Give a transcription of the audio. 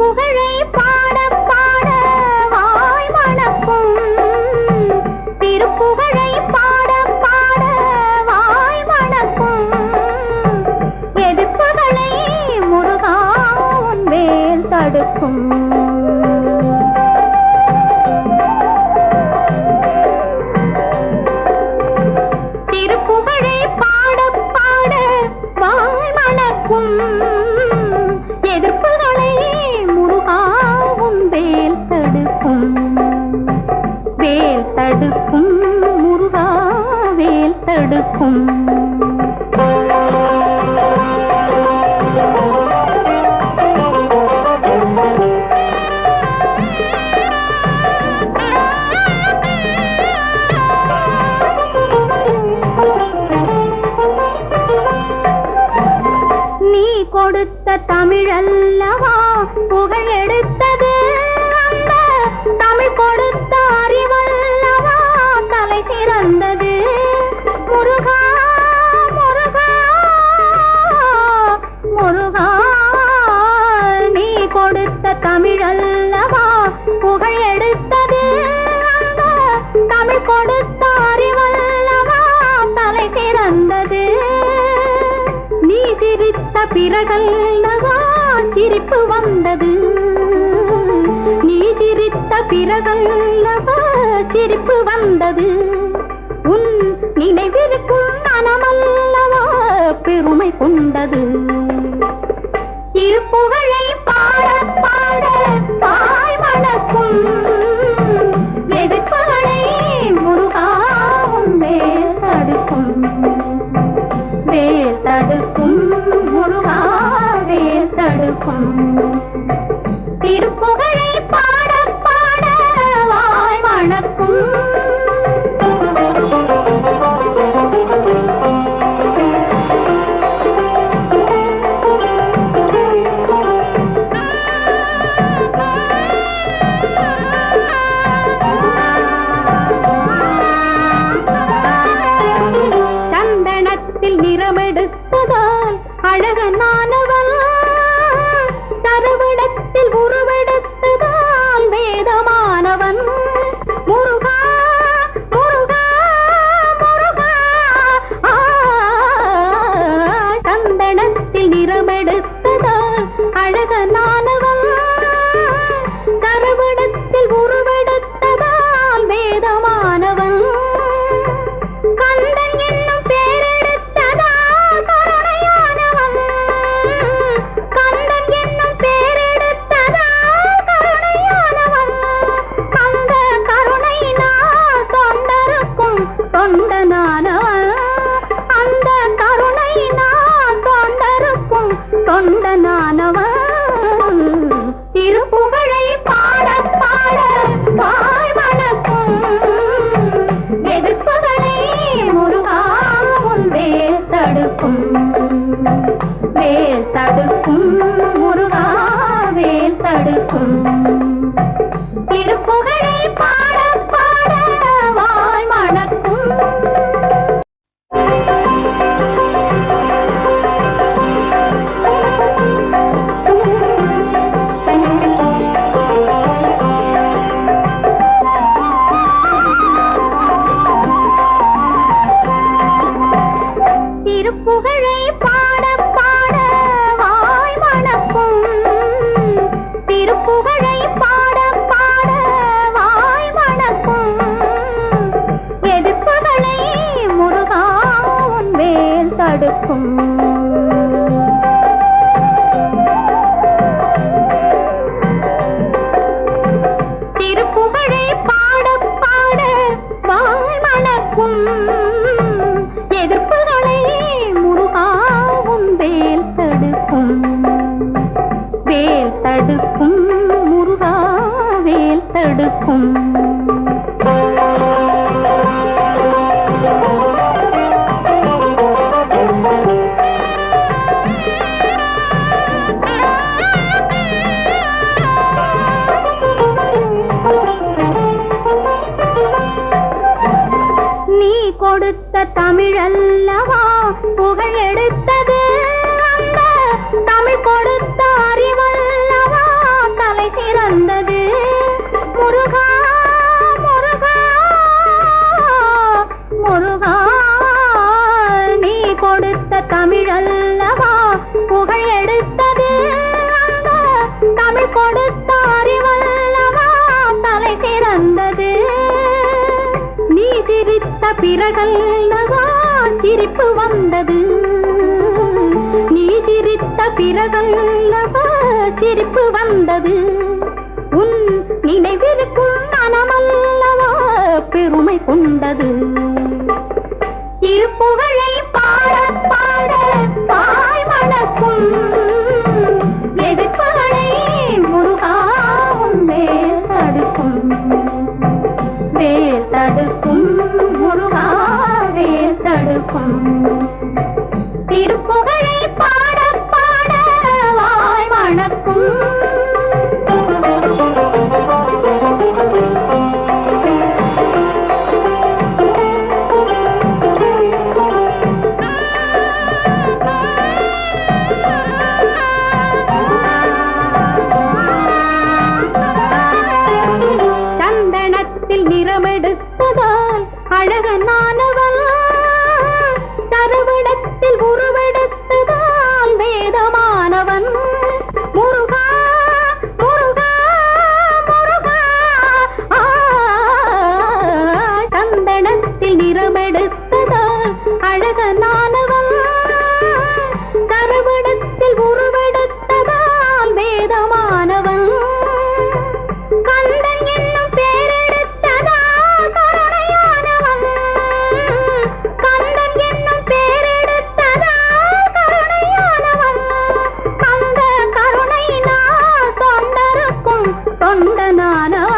புகழை பாட பாட வாய் மணக்கும். திருப்புகழை பாட பாட வாய் மணக்கும். எதிர்ப்புகளை முருகா உன் மேல் தடுக்கும். இருக்கும். கொடுத்த தமிழல்லவா புகழே தமிழல்லவா? புகழ் எடுத்தது தமிழ் கொடுத்த அறிவல்லவா? தலை சிறந்தது. நீ சிரித்த பிறகல்லவா? சிரிப்பு வந்தது. நீ சிரித்த பிறகல்லவா? சிரிப்பு வந்தது. உன் நினைவிருக்கும் மனமல்லவா? பெருமை கொண்டது. இருப்புகழே நடக்கும் தடுக்கும் நீ கொடுத்த தமிழல்லவா? பிறகல்லவா சிரிப்பு வந்தது. நீ சிரித்த பிறகல்லவா சிரிப்பு வந்தது. ಜಗನ್ನಾ చందనానా